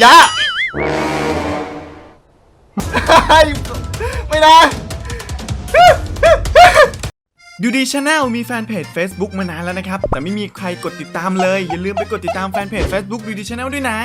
อย่าไม่ได้ดูดีชาแนลมีแฟนเพจ Facebook มานานแล้วนะครับ แต่ไม่มีใครกดติดตามเลย อย่าลืมไปกดติดตามแฟนเพจ Facebook ดูดีชาแนลด้วยนะ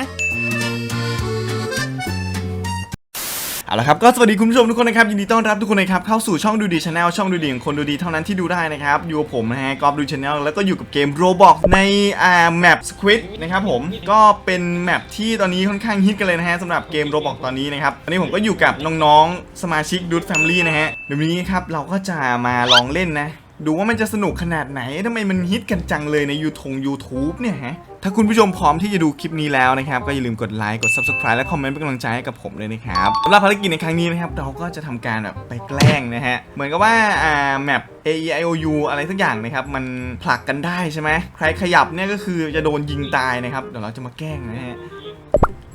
เอาละครับก็สวัสดีคุณผู้ชมทุกคนนะครับยินดีต้อนรับทุกคนนะครับเข้าสู่ช่องดูดีชาแนลช่องดูดีของคนดูดีเท่านั้นที่ดูได้นะครับอยู่กับผมนะฮะกอบดูชาแนลแล้วก็อยู่กับเกม Roblox ในอ่าแมป Squid นะครับผมก็เป็นแมปที่ตอนนี้ค่อนข้างฮิตกันเลยนะฮะสำหรับเกม Roblox ตอนนี้นะครับตอนนี้ผมก็อยู่กับน้องๆสมาชิกดูดแฟมิลี่นะฮะเดี๋ยวนี้ครับเราก็จะมาลองเล่นนะดูว่ามันจะสนุกขนาดไหนทำไมมันฮิตกันจังเลยในยูทง YouTube เนี่ยฮะ ถ้าคุณผู้ชมพร้อมที่จะดูคลิปนี้แล้วนะครับ ก็อย่าลืมกดไลค์กด Subscribe และคอมเมนต์เป็นกำลังใจให้กับผมเลยนะครับสำหรับภารกิจในครั้งนี้นะครับ เราก็จะทำการแบบไปแกล้งนะฮะ เหมือนกับว่าอ่าแมป A E I O U อะไรสักอย่างนะครับ มันผลักกันได้ใช่ไหมใครขยับเนี่ยก็คือจะโดนยิงตายนะครับ เดี๋ยวเราจะมาแกล้งนะฮะ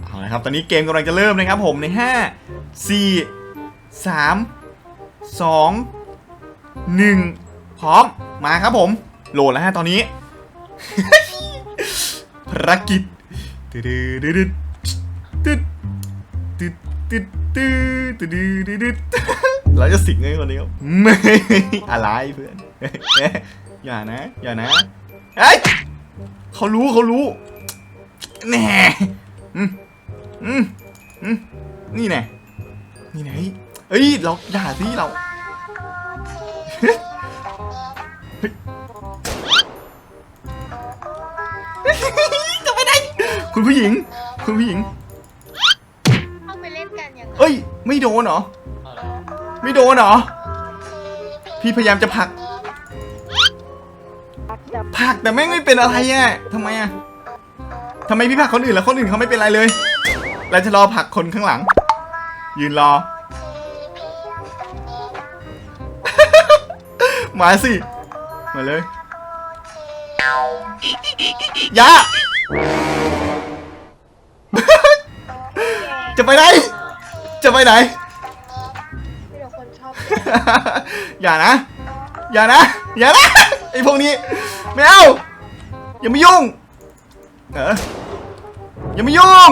เอาละครับ ตอนนี้เกมกำลังจะเริ่มนะครับผมใน 5 4 3 2 1 พร้อม มาครับผม โหลดแล้วฮะตอนนี้ ภารกิจตึ๊ดตึ๊ดตึ๊ดตึ๊ดตึ๊ดตึ๊ดตึ๊ดตึ๊ดตึ๊ดเราจะสิงไงคนนี้ครับไม่อะไรเพื่อนอย่านะอย่านะเฮ้ยเขารู้เขารู้แน่อืมอืมอืมนี่แน่นี่ไหนเอ้ยเราอย่าสิเรา จะไปไหนคุณผู้หญิง คุณผู้หญิง เข้าไปเล่นกันยังไงเอ้ย ไม่โดนเหรอ ไม่โดนเหรอ พี่พยายามจะผลักผลักแต่แม่งไม่เป็นอะไรอะทำไมอะทำไมพี่ผลักคนอื่นแล้วคนอื่นเขาไม่เป็นไรเลยเราจะรอผลักคนข้างหลัง ยืนรอ มาสิ มาเลย อยาจะไปไหน จะไปไหน ไม่เดี๋ยวคนชอบอย่านะ อย่านะ อย่านะ ไอ้พวกนี้ ไม่เอา อย่ามายุ่ง เออ อย่ามายุ่ง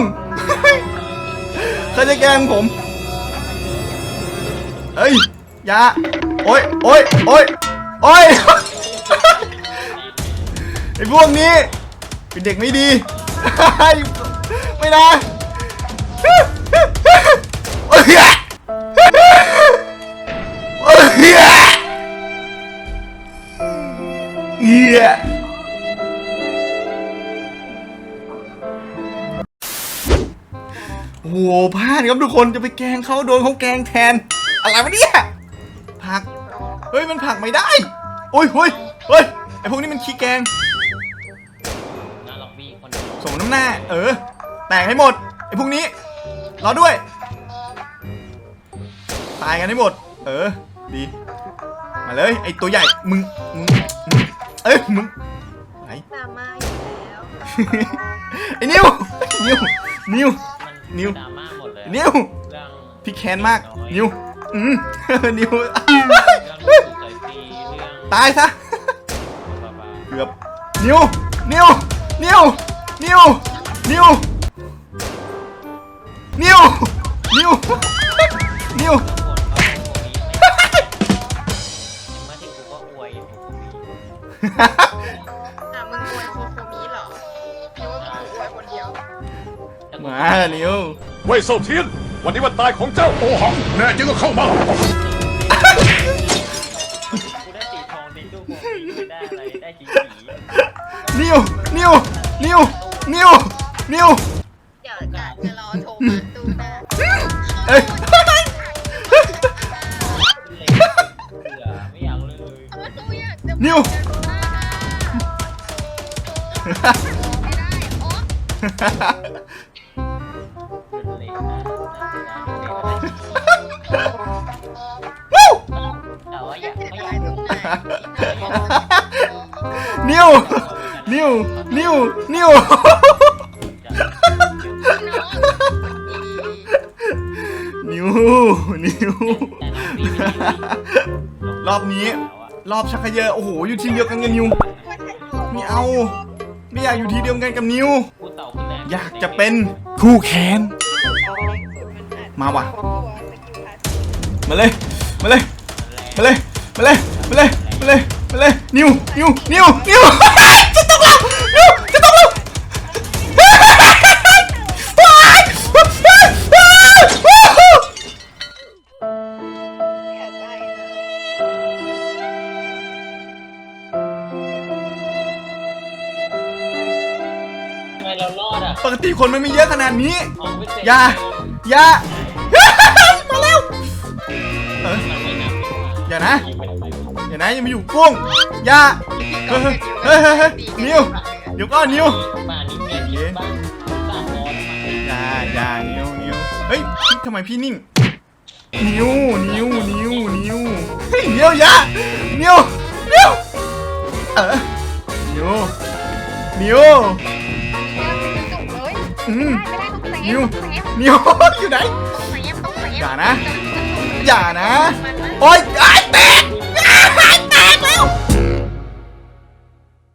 เขาจะแกล้งผม เฮ้ย อย่า โอ๊ย โอ๊ย โอ๊ย โอ๊ย ไอ้พวกนี้เป็นเด็กไม่ดี ไม่ได้โอ้ยโอ้ยโอ้โหพลาดครับทุกคนจะไปแกงเขาโดนเขาแกงแทน อะไรวะเนี่ยผัก เฮ้ยมันผักไม่ได้ โอ้ยเฮ้ยเฮ้ยไอพวกนี้มันขี้แกง ดียวสมน้ำหน้า เออ แตกให้หมดไอพวกนี้รอด้วย ตายกันให้หมด เออ ดี มาเลย ไอตัวใหญ่ มึง มึง มึง เอ้ย มึงไหนดราม่าอยู่แล้วไอ้นิวไอ้นิวนิวมันนิ้ว ดราม่าหมดเลยนิว เรื่องพี่แค้นมาก นิว อืม นิว เรื่องลูกใส่ปีเรื่องตายซะ บ้าบ้าเกือบ นิว นิว นิว นิว นิว นิว นิว นิวปวดเขาโควิดไม่มาที่กูก็อวยโควิดอะมึงอวยโคโคมิเหรอคิดว่ามึงอวยคนเดียว มานิว เว่ยเซาเทียน วันนี้วันตายของเจ้าโอหัง แน่จริงก็เข้ามา กูได้สีทองในตู้โควิดไม่ได้อะไรได้สีสี นิว นิว นิว นิวนิวเดี๋ยวจะจะรอโทรมาตู้หน้าเอ้ยเล็กเบื่อไม่อยากเลย เอามาตู้อยากจะนิวไม่ได้โอ๊ะเป็นเล็กนะแต่ว่าอยากเสียไม่อดายยากตรงไหนนิว นิวนิวนิวนิวนิวรอบนี้ รอบชักเยอะโอ้โห อยู่ทีมเดียวกันกับนิวไม่เอา ไม่อยากอยู่ทีเดียวกันกับนิว อยากจะเป็นคู่แข่งมาว่ะ มาเลย มาเลย มาเลย มาเลย มาเลย มาเลยมาเลยนิว นิว นิว นิว เรารอดอะปกติคนมันไม่เยอะขนาดนี้เอาไม่เสร็จอย่า อย่า มาแล้วเออมันไม่นับดีกว่าอย่านะ ยิงไม่ได้ไปอย่านะอย่ามาอยู่กุ้งอย่า เฮ้ยเฮ้ยเฮ้ยเฮ้ยนิวเดี๋ยวก่อนนิวบ้านนี้เมียทิพย์บ้านสามร้อยมาอย่าอย่านิวนิวเฮ้ยพี่ทำไมพี่นิ่ง นิวนิวนิวนิวเฮ้ยนิวอย่านิวนิวเออนิวนิว อืมนิวนิวอยู่ไหนอย่านะ อย่านะ โอ๊ยไอ้